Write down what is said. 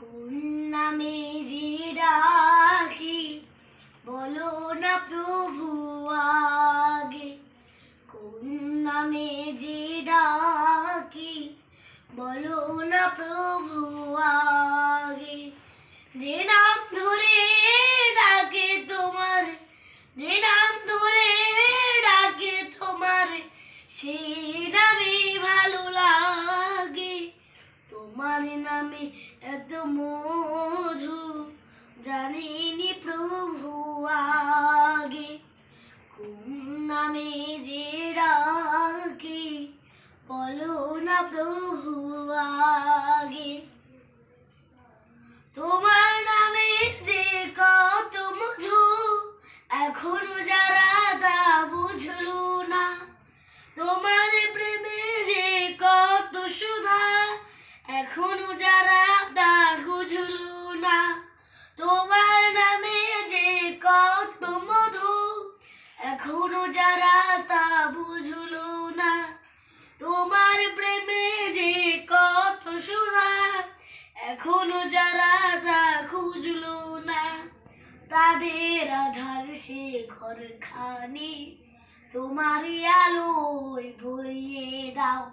কোন নামে যে ডাকি বলো না প্রভু আগে। কোন নামে যে ডাকি বলো না প্রভু আগে। যে নাম ধরে ডাকে তোমার, যে নাম ধরে ডাকে তোমার সেই তোমার নামে এত মধু জানিনি প্রভু আগে। নামে যে ডাকি বলো না প্রভু আগে। এখনও যারা তা বুঝলো না, তোমার নামে যে কত মধু, এখনও যারা তা বুঝলো না, তোমার প্রেমে যে কত সুধা এখনও যারা তা খুঁজলো না, তাদের আধার সে ঘর খানি তোমারই আলোয় ভরিয়ে দাও।